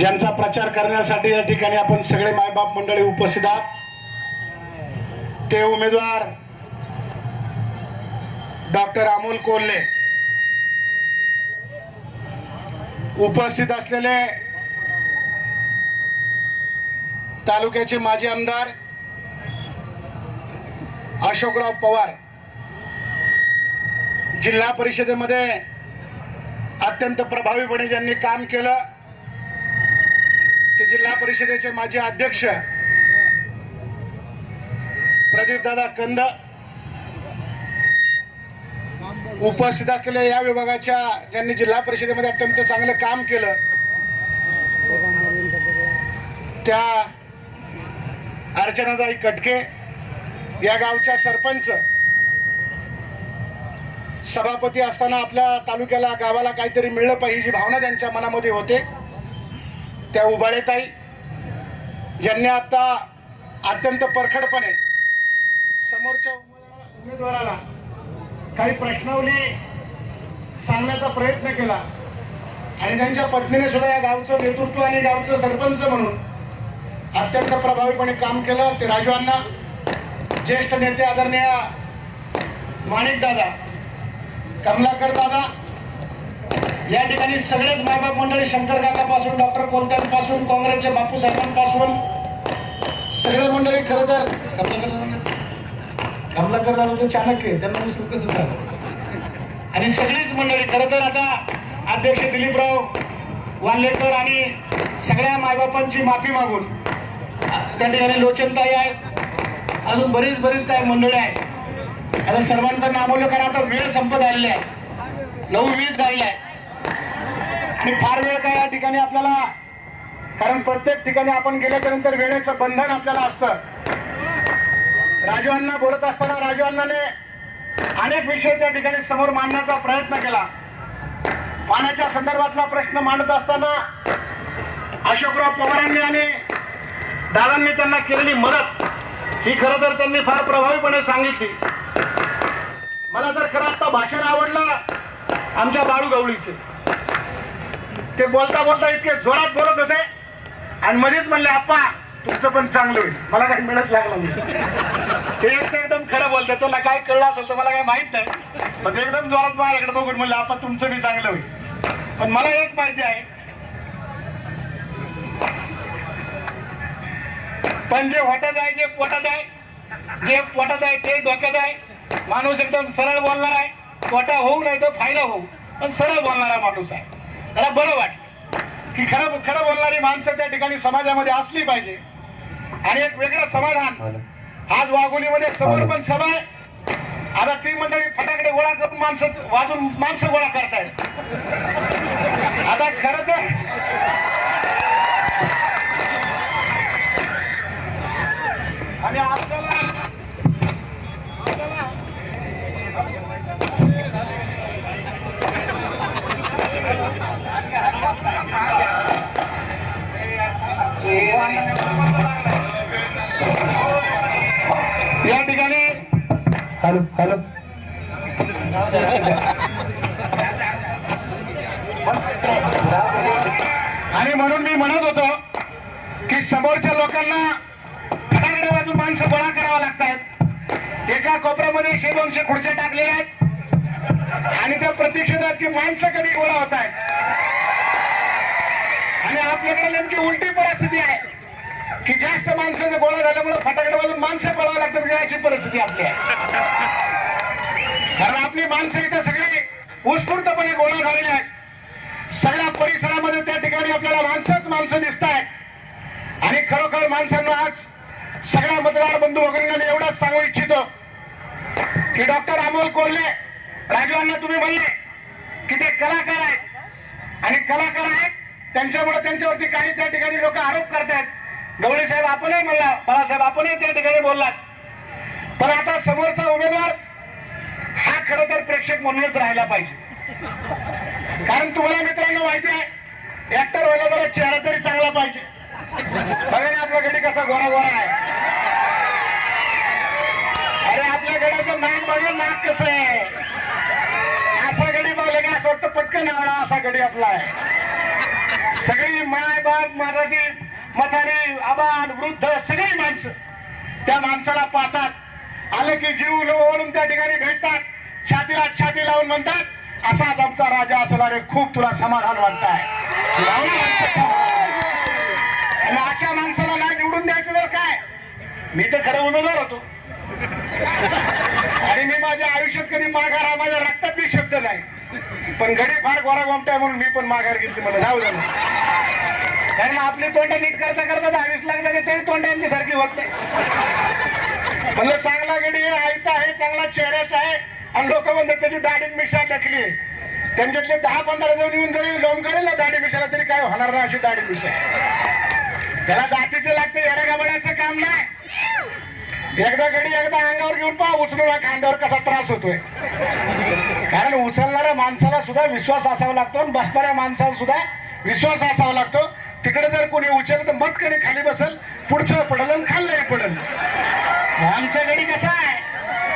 ज्यांचा प्रचार करण्यासाठी या ठिकाणी आपण सगळे मायबाप मंडळी उपस्थित आहात. ते उमेदवार डॉक्टर अमोल कोल्हे उपस्थित असलेले तालुक्याचे माजी आमदार अशोकराव पवार जिल्हा परिषदेमध्ये अत्यंत प्रभावीपणे ज्यांनी काम केलं ते जिल्हा परिषदेचे माजी अध्यक्ष प्रदीपदादा कंद उपस्थित असलेल्या या विभागाच्या ज्यांनी जिल्हा परिषदेमध्ये अत्यंत चांगलं काम केलं त्या अर्चनादाई कटके या गावच्या सरपंच सभापती असताना आपल्या तालुक्याला गावाला काहीतरी मिळलं पाहिजे जी भावना त्यांच्या मनामध्ये होते त्या उबाळेताई ज्यांनी आता अत्यंत परखडपणे समोरच्या उमेदवाराला काही प्रश्नावली सांगण्याचा प्रयत्न केला आणि त्यांच्या पत्नीने सुद्धा या गावचं नेतृत्व आणि गावचं सरपंच म्हणून अत्यंत प्रभावीपणे काम केलं. ते राजू अण्णा ज्येष्ठ नेते आदरणीय माणिक दादा कमलाकर दादा या ठिकाणी सगळेच मायबाप मंडळी शंकर काकापासून डॉक्टर कोलत्यांपासून काँग्रेसच्या बापू साहेबांपासून सगळे मंडळी खरं तर कमला करणार कमलाकर ते चाणक्य त्यांना मी सुखच झालं आणि सगळीच मंडळी खरं तर आता अध्यक्ष दिलीपराव वाल्लेकर आणि सगळ्या मायबापांची माफी मागून त्या ठिकाणी लोचनताई आहे अजून बरीच बरीच काय मंडळी आहे आता सर्वांचं नामोल्य कारण आता वेळ संपत आलेला आहे. नऊ वीस झालेला आहे आणि फार वेळ काय या ठिकाणी आपल्याला कारण प्रत्येक ठिकाणी आपण गेल्याच्यानंतर वेळेचं बंधन आपल्याला असतं. राजू अण्णा बोलत असताना राजू अण्णाने अनेक विषय त्या ठिकाणी समोर मांडण्याचा प्रयत्न केला. पाण्याच्या संदर्भातला प्रश्न मांडत असताना अशोकराव पवारांनी आणि दादांनी त्यांना केलेली मदत ही खरं तर त्यांनी फार प्रभावीपणे सांगितली. मला तर खरं आता भाषण आवडलं आमच्या बाळू गवळीचे ते बोलता बोलता इतके जोरात बोलत होते. आणि मध्येच म्हणले आप्पा तुमचं पण चांगलं होईल. मला काही मिळत लागलं नाही. ते एकदम खरं बोलतात त्याला काय कळलं असेल तर मला काही माहीत नाही. पण ते एकदम जोरात माझ्याकडे बघून म्हणले आप्पा तुमचं बी चांगलं होईल. पण मला एक माहिती आहे. पण जे होटत आहे जे पोटात आहे जे पोटात आहे ते डोक्यात आहे. माणूस एकदम सरळ बोलणार आहे. पोटा होऊ नाही तर फायदा होऊ. पण सरळ बोलणारा माणूस आहे. त्याला बरं वाटतं की खरं खरं बोलणारी माणसं त्या ठिकाणी समाजामध्ये असली पाहिजे. आणि एक वेगळं समाधान आज वाघोलीमध्ये समोर पण सभा आहे. आता ती मंडळी फटाकडे गोळा करून माणसं वाजून माणसं गोळा करतायत. आता खरं तर की समोरच्या लोकांना फटाकडे वाजून माणसं गोळा करावा लागतात. एका कोपऱ्यामध्ये शे दोनशे खुर्च्या टाकलेल्या आहेत. आणि त्या प्रतीक्षेतात की माणसं कधी गोळा होत आहेत. आणि आपल्याकडे नेमकी उलटी परिस्थिती आहे. की जास्त माणसं गोळा झाल्यामुळे फटाकडे वाजून माणसं पळावं लागतात का अशी परिस्थिती आपली आहे. कारण आपली माणसं इथं सगळी उत्स्फूर्तपणे गोळा झालेली आहेत. सगळ्या परिसरामध्ये त्या ठिकाणी आपल्याला माणसंच माणसं दिसत आहेत आणि खरोखर माणसांना आज सगळ्या मतदार बंधू वगैरे एवढंच सांगू इच्छितो की डॉक्टर अमोल कोल्हे राजवांना तुम्ही म्हणले की ते कलाकार आहेत. आणि कलाकार आहेत त्यांच्यामुळे त्यांच्यावरती काही त्या ठिकाणी लोक आरोप करतायत. गवळी साहेब आपणही म्हणला बाळासाहेब आपणही त्या ठिकाणी बोललात. पण आता समोरचा उमेदवार हा खर तर प्रेक्षक म्हणूनच राहिला पाहिजे. कारण तुम्हाला मित्रांनो माहिती आहे ऍक्टर व्हायला जरा चेहरा तरी चांगला पाहिजे. बघा ना आपला गडी कसा गोरा गोरा आहे. अरे आपल्या गड्याचं नाक बघा नाक कसं आहे. असा गडी बघलं का असं वाटतं पटकन आवडा असा गडी आपला आहे. सगळी माय बाप मराठी मथारी आबाल वृद्ध सगळी माणसं त्या माणसाला पाहतात. आले की जीव ओढून त्या ठिकाणी भेटतात. छातीला छाती लावून म्हणतात असाच आमचा राजा असला रे खूप तुला समाधान वाटत आहे काय? मी तर खरं उमेदवार होतो. आणि मी माझ्या आयुष्यात कधी माघार हा माझ्या रक्तात मी शब्द नाही. पण घडी फार गोरा गोमटाय म्हणून मी पण माघार घेतली मला जाऊ झालं. कारण आपली तोंड नीट करता करता दहावीस लाख झाले तरी तोंड यांची सारखी होत नाही. म्हणलं चांगला गडी आयता आहे चांगला चेहऱ्याचा आहे. आणि लोक म्हणतात त्याची दाढी मिशा टाकली त्यांच्यातले दहा पंधरा जण येऊन जरी लोम करेल ना दाढी मिशाला तरी काय होणार नाही अशी दाढी मिशा. त्याला जातीचे लागते येण्या गबड्याचं काम नाही. एकदा गडी एकदा अंगावर घेऊन पहा उचलून खांद्यावर कसा त्रास होतोय. कारण उचलणाऱ्या माणसाला सुद्धा विश्वास असावा लागतो आणि बसणाऱ्या माणसाला सुद्धा विश्वास असावा लागतो. तिकडे जर कोणी उचल तर मतकडे खाली बसल पुढचं पडल आणि खाल्लंही पडल. आमचं गडी कसं आहे?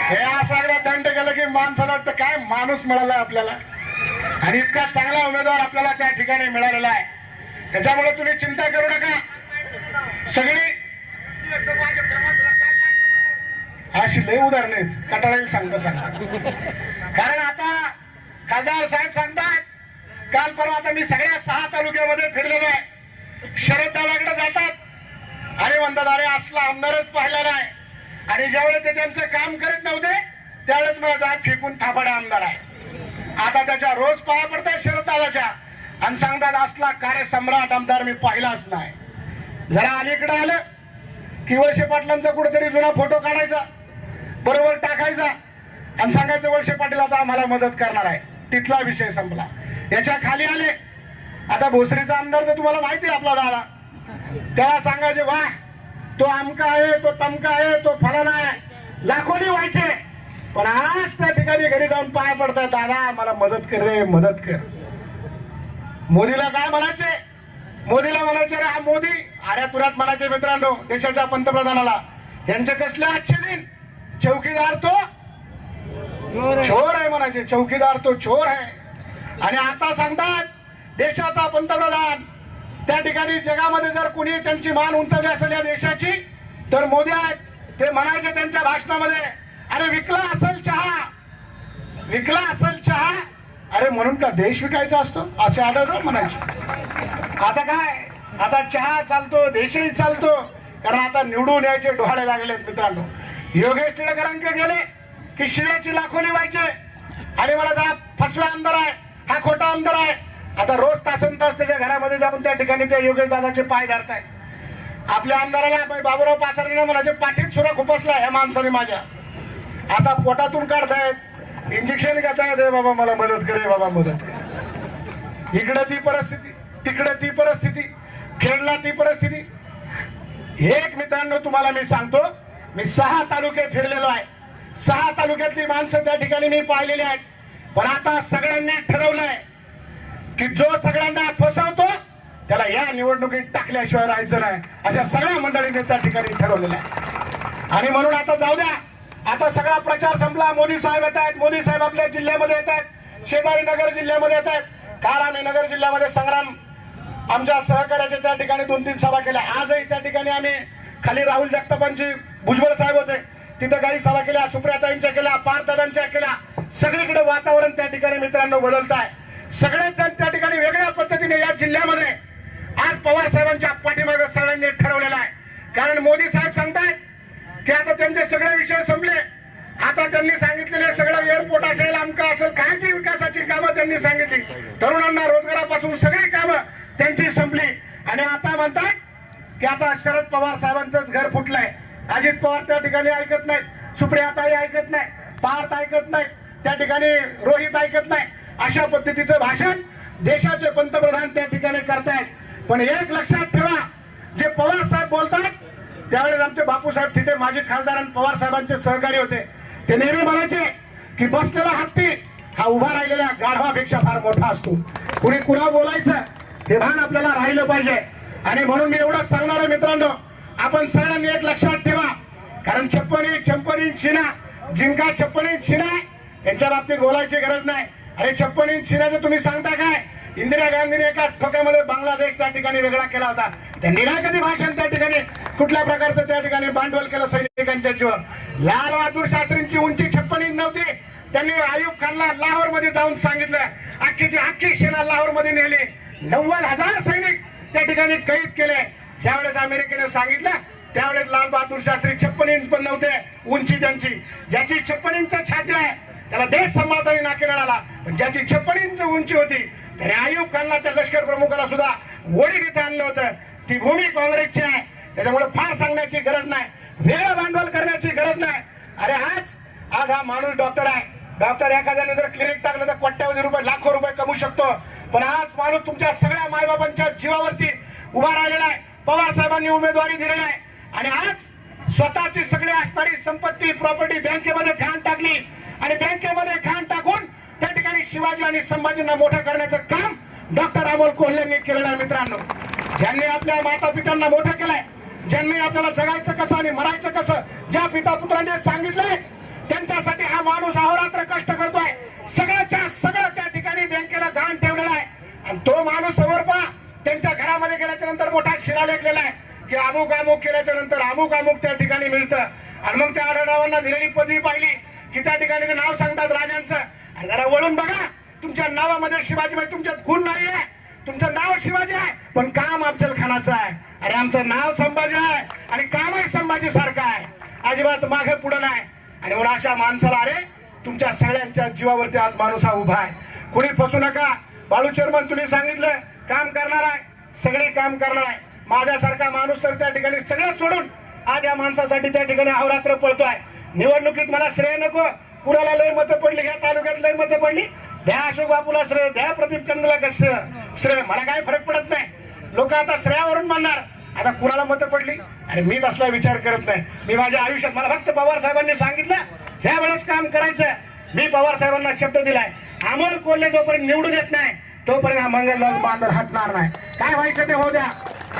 हे असा एकदा दंड गेलं की माणसाला वाटतं काय माणूस मिळाला आपल्याला. आणि इतका चांगला उमेदवार आपल्याला त्या ठिकाणी मिळालेला आहे. त्याच्यामुळे तुम्ही चिंता करू नका. सगळी अशी लय उदाहरण आहेत. कटाळाला सांगता सांगता. कारण आता खासदार साहेब सांगतात काल परवा आता मी सगळ्या सहा तालुक्यामध्ये फिरलेलो आहे. शरद दादाकडे जातात. अरे म्हणतात अरे असला आमदारच पाहिला नाही. आणि ज्यावेळेस ते त्यांचं काम करत नव्हते त्यावेळेस मला जात फेकून थापाडा आमदार आहे. आता त्याच्या रोज पाया पडतात शरद दादाच्या. आणि सांगतात असला कार्य सम्राट आमदार मी पाहिलाच नाही. जरा अलीकडे आलं की वळशे पाटलांचा कुठेतरी जुना फोटो काढायचा बरोबर टाकायचा आणि सांगायचं वळशे पाटील आता आम्हाला मदत करणार आहे. तिथला विषय संपला. याच्या खाली आले. आता भोसरीचा आमदार तर तुम्हाला माहिती आहे आपला दादा. त्याला सांगायचे वा तो आमका आहे तो तमका आहे तो फलाना आहे. लाखोनी व्हायचे. पण आज त्या ठिकाणी घरी जाऊन पाय पडतात दादा मला मदत कर रे मदत कर. मोदीला काय म्हणायचे? मोदीला म्हणायचे रे हा मोदी तुरात म्हणायचे मित्रांनो देशाच्या पंतप्रधानाला. यांचे कसले आजचे दिन? चौकीदार तो चोर आहे. म्हणायचे. चौकीदार तो चोर आहे. आणि आता सांगतात देशाचा पंतप्रधान त्या ठिकाणी जगामध्ये जर कुणी त्यांची मान उंचावली असेल या देशाची तर मोदी आहेत. ते म्हणायचे त्यांच्या भाषणामध्ये अरे विकला असेल चहा. विकला असेल चहा. अरे म्हणून का देश विकायचा असतो? असे आढळलं म्हणायचे. आता काय? आता चहा चालतो देशही चालतो. कारण आता निवडून यायचे डोहाळे लागलेत मित्रांनो. योगेश टिळकरांकडे गेले की शिळ्याची लाखो व्हायचे आणि मला जा फसवा आमदार आहे. हा खोटा आमदार आहे. आता रोज तासन तास त्याच्या घरामध्ये जाऊन त्या ठिकाणी त्या योगेश दादाचे पाय धरताय. आपल्या आमदाराला बाई बाबूराव पाचारने म्हणायचे पाठीत सुरा खुपसला या माणसाने माझ्या. आता पोटातून काढतायत. इंजेक्शन घेतायत. रे बाबा मला मदत करे बाबा मदत करे. इकडं ती परिस्थिती. तिकडे ती परिस्थिती खेळला ती परिस्थिती. एक मित्रांनो तुम्हाला मी सांगतो मी सहा तालुके फिरलेलो आहे. सहा तालुक्यातली माणसं त्या ठिकाणी मी पाहिलेली आहेत. पण आता सगळ्यांनी ठरवलंय की जो सगळ्यांना फसवतो त्याला या निवडणुकीत टाकल्याशिवाय राहायचं नाही. अशा सगळ्या मंडळींनी त्या ठिकाणी ठरवलेलं आहे आणि म्हणून आता जाऊ द्या. आता सगळा प्रचार संपला. मोदी साहेब येत आहेत. मोदी साहेब आपल्या जिल्ह्यामध्ये येत आहेत. शेजारी नगर जिल्ह्यामध्ये येत आहेत. काल आम्ही नगर जिल्ह्यामध्ये संग्राम आमच्या सहकार्याच्या त्या ठिकाणी दोन तीन सभा केल्या. आजही त्या ठिकाणी आम्ही खाली राहुल जगतापांची भुजबळ साहेब होते. तिथं काही सभा केल्या सुप्रियाताईंच्या केल्या पारदादांच्या केल्या. सगळीकडे वातावरण त्या ठिकाणी मित्रांनो बदलत आहे. सगळेच जण त्या ठिकाणी वेगळ्या पद्धतीने या जिल्ह्यामध्ये आज पवार साहेबांच्या पाठीमागे सगळ्यांनी ठरवलेला आहे. कारण मोदी साहेब सांगतायत की आता त्यांचे सगळे विषय संपले. आता त्यांनी सांगितलेले सगळं एअरपोर्ट असेल आमका असेल कायची विकासाची कामं त्यांनी सांगितली. तरुणांना रोजगारापासून सगळे आणि आता म्हणतात की आता शरद पवार साहेबांचंच घर फुटलंय. अजित पवार त्या ठिकाणी ऐकत नाही सुप्रियाताई ऐकत नाही पार्थ ऐकत नाही त्या ठिकाणी रोहित ऐकत नाही अशा पद्धतीचं भाषण देशाचे पंतप्रधान त्या ठिकाणी करतायत. पण एक लक्षात ठेवा जे पवार साहेब बोलतात त्यावेळेस आमचे बापूसाहेब थिटे माजी खासदार आणि पवार साहेबांचे सहकारी होते. ते नेहमी म्हणायचे की बसलेला हत्ती हा उभा राहिलेल्या गाढवापेक्षा फार मोठा असतो. कुणी कुणा बोलायचं? हे भान आपल्याला राहिलं पाहिजे. आणि म्हणून मी एवढंच सांगणार आहे मित्रांनो आपण सगळ्यांनी एक लक्षात ठेवा. कारण छप्पनी चंपनी शिना जिंका छप्पनी शिना त्यांच्या बाबतीत बोलायची गरज नाही. अरे छप्पनी शिनाचं तुम्ही सांगता काय? इंदिरा गांधीने एका ठोक्यामध्ये बांगलादेश त्या ठिकाणी वेगळा केला होता. त्यांनी ना कधी भाषण त्या ठिकाणी कुठल्या प्रकारचं त्या ठिकाणी भांडवल केलं सैनिकांच्या जीवन लाल बहादूर शास्त्रींची उंची छप्पन इंच नव्हती. त्यांनी आयुब खानला लाहोरमध्ये जाऊन सांगितलं. अख्खीची अख्खी सेना लाहोरमध्ये नेली. नव्वद हजार सैनिक त्या ठिकाणी कैद केले. ज्यावेळेस अमेरिकेने सांगितलं त्यावेळेस लाल बहादूर शास्त्री छप्पन इंच पण नव्हते उंची त्यांची. ज्याची छप्पन इंच छाती आहे त्याला देश सांभाळताना नाकेला आला. पण ज्याची छप्पन इंच उंची होती त्याने आयुब खानला त्या लष्कर प्रमुखाला सुद्धा वडील घेते आणलं होतं. ती भूमी काँग्रेसची आहे. त्याच्यामुळे फार सांगण्याची गरज नाही. वेगळं भांडवल करण्याची गरज नाही. अरे आज आज हा माणूस डॉक्टर आहे. डॉक्टर एखाद्याने जर क्लिनिक टाकलं तर कोट्यावधी रुपये लाखो रुपये कमवू शकतो. पण आज माणूस तुमच्या सगळ्या मायबापांच्या जीवावरती उभा राहिलेला आहे. पवार साहेबांनी उमेदवारी दिलेली आहे. आणि आज स्वतःची सगळी असणारी संपत्ती प्रॉपर्टी बँकेमध्ये घाण टाकली. आणि बँकेमध्ये घाण टाकून त्या ठिकाणी शिवाजी आणि संभाजींना मोठं करण्याचं काम डॉक्टर अमोल कोल्हेंनी केलेलं आहे मित्रांनो. ज्यांनी आपल्या माता पित्यांना मोठं केलंय ज्यांनी आपल्याला जगायचं कसं आणि मरायचं कसं ज्या पिता पुत्रांनी सांगितलंय त्यांच्यासाठी हा माणूस अहोरात्र कष्ट करतोय. सगळ्याच्या सगळं त्या ठिकाणी बँकेला घाण ठेवलेला आहे. आणि तो माणूस समोर पहा त्यांच्या घरामध्ये गेल्याच्यानंतर मोठा शिळा लेखलेला आहे. की अमुक अमुक केल्याच्यानंतर अमुक अमुक त्या ठिकाणी मिळतं. आणि मग त्या आढळावांना दिलेली पदवी पाहिली की त्या ठिकाणी ते नाव सांगतात राजांचं. आणि जरा वळून बघा तुमच्या नावामध्ये शिवाजी म्हणजे तुमच्यात खून आहे तुमचं नाव शिवाजी आहे पण काम अफजल खानाचं आहे. अरे आमचं नाव संभाजी आहे आणि कामही संभाजी सारखं आहे. अजिबात मागे पुढं नाही. आणि म्हणून अशा माणसाला अरे तुमच्या सगळ्यांच्या जीवावरती आज माणूस हा उभा आहे. कुणी फसू नका. बाळू चेअरमन तुम्ही सांगितलं काम करणार आहे. सगळे काम करणार आहे. माझ्यासारखा माणूस तर त्या ठिकाणी सगळं सोडून आज या माणसासाठी त्या ठिकाणी अहोरात्र पळतोय. निवडणुकीत मला श्रेय नको. कुणाला लय मतं पडली? ह्या तालुक्यात लय मतं पडली? द्या अशोक बापूला श्रेय द्या प्रदीप चंद्रला कसं श्रेय मला काय फरक पडत नाही. लोक आता श्रेयावरून म्हणणार आता कुणाला मतं पडली? अरे मी तसला विचार करत नाही. मी माझ्या आयुष्यात मला फक्त पवार साहेबांनी सांगितलं ह्या वेळेस काम करायचं. मी पवार साहेबांना शब्द दिलाय. अमोल कोल्हे जोपर्यंत निवडून येत नाही तोपर्यंत हा मंगलराज बांधर हटणार नाही. काय व्हायचं ते होऊ द्या.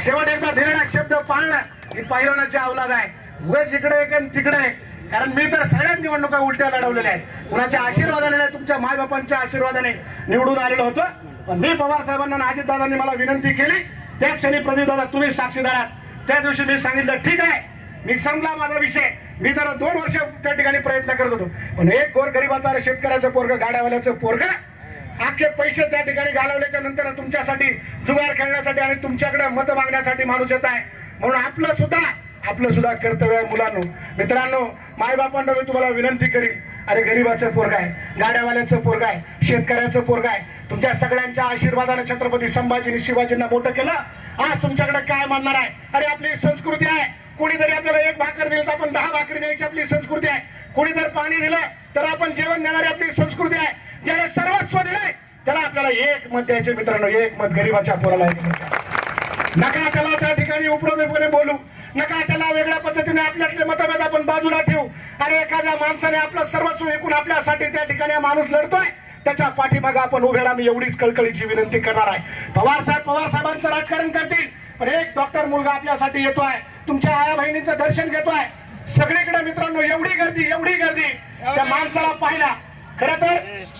शेवट एकदा दिलेला शब्द पाळणं ही पहिलवानाची अवलाद आहे. उगाच इकडे एक तिकडे. आहे. कारण मी तर सगळ्याच निवडणुका उलट्या लढवलेल्या आहेत. कुणाच्या आशीर्वादाने नाही तुमच्या मायबापांच्या आशीर्वादाने निवडून आलेलो होतो. पण मी पवार साहेबांना आणि अजितदादांनी मला विनंती केली त्या क्षणी प्रदीप दादा तुम्ही साक्षीदार त्या दिवशी मी सांगितलं ठीक आहे मी संपला माझा विषय. मी जरा दोन वर्ष त्या ठिकाणी प्रयत्न करत होतो. पण एक गोर गरीबाचा शेतकऱ्याचं पोरग गाड्यावाल्याचं पोरग अख्खे पैसे त्या ठिकाणी घालवल्याच्या नंतर तुमच्यासाठी जुगार खेळण्यासाठी आणि तुमच्याकडे मत मागण्यासाठी माणूस येत आहे. म्हणून आपलं सुद्धा आपलं सुद्धा कर्तव्य आहे मुलांनो. मित्रांनो मायबापांना मी तुम्हाला विनंती करील अरे गरीबाचं पोरग आहे गाड्यावाल्याचं पोरग आहे शेतकऱ्याचं पोरग आहे. तुमच्या सगळ्यांच्या आशीर्वादाने छत्रपती संभाजीने शिवाजींना मोठं केलं. आज तुमच्याकडे काय म्हणणार आहे? अरे आपली संस्कृती आहे. कुणीतरी आपल्याला एक भाकर दिली तर आपण दहा भाकरी द्यायची आपली संस्कृती आहे. कुणी जर पाणी दिलं तर आपण जेवण देणारी आपली संस्कृती आहे. ज्याला सर्वस्व दिले त्याला आपल्याला एक मत द्यायचे मित्रांनो एक मत गरीबाच्या पोराला एक मत नका त्याला त्या ठिकाणी उपरोधपणे बोलू. नका त्याला वेगळ्या पद्धतीने आपल्यातले मतभेद आपण बाजूला ठेवू. अरे एखाद्या माणसाने आपलं सर्वस्व ऐकून आपल्यासाठी त्या ठिकाणी माणूस लढतोय त्याच्या पाठीमागे आपण उभे राहा मी एवढीच कळकळीची विनंती करणार आहे. पवार साहेब पवार साहेबांचं राजकारण करतील पण एक डॉक्टर मुलगा आपल्यासाठी येतोय तुमच्या आया बहिणींचं दर्शन घेतोय. सगळीकडे मित्रांनो एवढी गर्दी एवढी गर्दी. त्या माणसाला पाहिला. खरं तर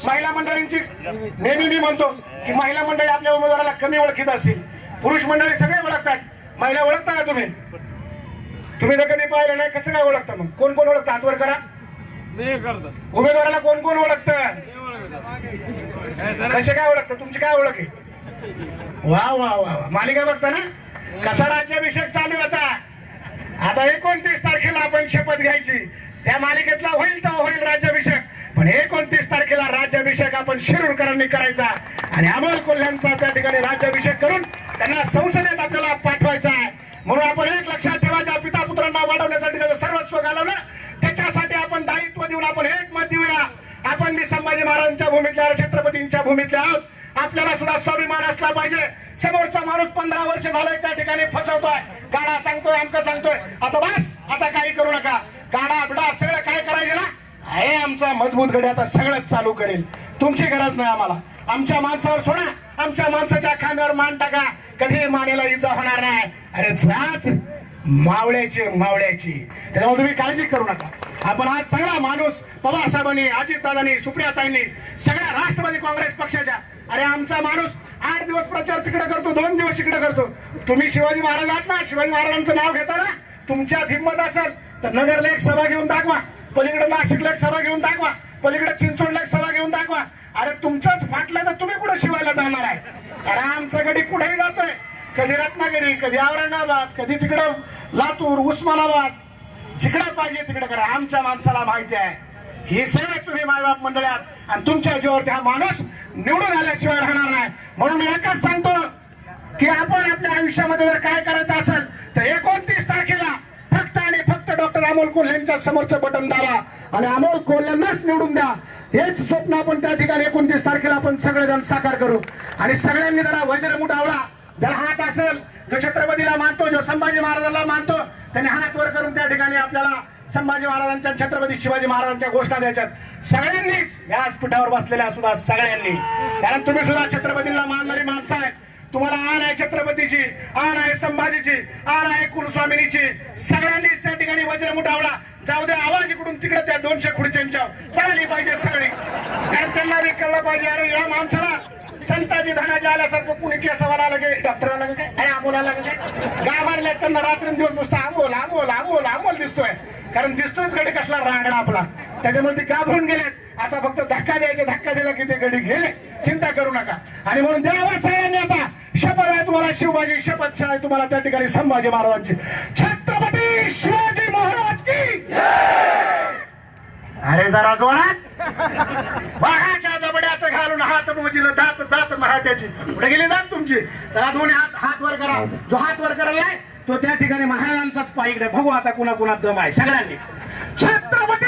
महिला मंडळींची नेहमी मी म्हणतो की महिला मंडळी आपल्या उमेदवाराला कमी ओळखीत असतील. पुरुष मंडळी सगळे ओळखतात. महिला ओळखता का तुम्ही? तुम्ही तर कधी पाहिलं नाही कसं काय ओळखता मग? कोण कोण ओळखतं? हातवर करा. उमेदवाराला कोण कोण ओळखतं? कसे काय ओळखतं? तुमची काय ओळख आहे? वा वा वा वा. मालिका बघता ना? कसा राज्याभिषेक चालू होता आता एकोणतीस तारखेला आपण शपथ घ्यायची. त्या मालिकेतला होईल तर होईल राज्याभिषेक. पण एकोणतीस तारखेला राज्याभिषेक आपण शिरूरकरांनी करायचा. आणि अमोल कोल्ह्यांचा त्या ठिकाणी राज्याभिषेक करून त्यांना संसदेत आपल्याला पाठवायचा आहे. म्हणून आपण एक लक्षात ठेवायच्या पिता पुत्रांना वाढवण्यासाठी त्याचं सर्वस्व घालवलं त्याच्यासाठी आपण दायित्व देऊन आपण एक मत देऊया. आपण मी संभाजी महाराजांच्या भूमीतल्या छत्रपतींच्या भूमीतल्या आहोत. आपल्याला सुद्धा स्वाभिमान असला पाहिजे. समोरचा माणूस पंधरा वर्ष झालंय त्या ठिकाणी फसवतोय. गाडा सांगतोय आमका सांगतोय. आता बस आता काही करू नका. गाडा बिडा सगळं काय करायचे ना? आहे आमचा मजबूत गडी आता सगळंच चालू करेल. तुमची गरज नाही आम्हाला. आमच्या माणसावर सोडा. आमच्या माणसाच्या खांद्यावर मान टाका. कधी मानेला इजा होणार नाही? अरे जात मावळ्याची मावळ्याची. त्याच्यामुळे तुम्ही काळजी करू नका. आपण आज सगळा माणूस पवार साहेबांनी अजित सुप्रियाताईंनी सगळ्या राष्ट्रवादी काँग्रेस पक्षाच्या अरे आमचा माणूस आठ दिवस प्रचार तिकडे करतो दोन दिवस इकडे करतो. तुम्ही शिवाजी महाराज आहात ना शिवाजी महाराजांचं नाव घेता ना तुमच्यात हिंमत असेल तर नगरला एक सभा घेऊन दाखवा. पलीकडे नाशिकला एक सभा घेऊन दाखवा. पलीकडे चिंचोडला एक सभा घेऊन दाखवा. अरे तुमचाच फाटलं तर तुम्ही कुठे शिवायला जाणार आहे? अरे आमचा गडी कुठेही जातोय. कधी रत्नागिरी कधी औरंगाबाद कधी तिकडं लातूर उस्मानाबाद. जिकडं पाहिजे तिकडं करा. आमच्या माणसाला माहिती आहे. हे सगळे तुम्ही मायबाप मंडळात आणि तुमच्या जीवावरती हा माणूस निवडून आल्याशिवाय राहणार नाही. म्हणून मी एकच सांगतो की आपण आपल्या आयुष्यामध्ये जर काय करायचं असेल तर एकोणतीस तारखेला फक्त आणि फक्त डॉक्टर अमोल कोल्हेंच्या समोरचं बटन दाबा आणि अमोल कोल्हेंनाच निवडून द्या. हेच स्वप्न आपण त्या ठिकाणी एकोणतीस तारखेला आपण सगळेजण साकार करू. आणि सगळ्यांनी जरा वज्र मुठावला ज्याला हात असेल जो छत्रपतीला मानतो जो संभाजी महाराजांना मानतो त्यांनी हात वर करून त्या ठिकाणी आपल्याला संभाजी महाराजांच्या छत्रपती शिवाजी महाराजांच्या घोषणा द्यायच्यात. सगळ्यांनीच व्यासपीठावर बसलेल्या सुद्धा सगळ्यांनी. कारण तुम्ही सुद्धा छत्रपतीला मानणारी माणसं आहे तुम्हाला आण आहे छत्रपतीची आण आहे संभाजीची आण आहे कुलस्वामिनीची. सगळ्यांनीच त्या ठिकाणी वज्र मुठावला जाऊ दे आवाज इकडून तिकडे त्या दोनशे खुर्च्यांच्या पळाली पाहिजे सगळी. कारण त्यांना बी कळलं पाहिजे अरे या माणसाला संताजी धनाजी आल्यासारखं कुणी केसवाला आलं की डॉक्टर आलं का काय अरे अमोल काय गावाला त्यांना रात्रंदिवस नुसतं आमोल आमोल आमोल आमोल दिसतोय. कारण दिसतोच गडी कसला रांगडा आपला. त्याच्यामुळे ते घाबरून गेलेत. आता फक्त धक्का द्यायचा धक्का दिला की ते गडी घे चिंता करू नका. आणि म्हणून देवा सगळ्यांनी आता शपथ आहे तुम्हाला शिवबाजी शपथ आहे तुम्हाला त्या ठिकाणी संभाजी महाराजांची. छत्रपती शिवाजी महाराज की अरे जरा जोरात. बागाच्या जबड्यात घालून हात मोजील दात जात मराठ्याची कुठे गेली दात तुमची. चला दोन्ही हात हात वर करा. जो हात वर करायलाय तो त्या ठिकाणी महाराजांचाच पाय बघू आता कुणा कुणा दम आहे. सगळ्यांनी.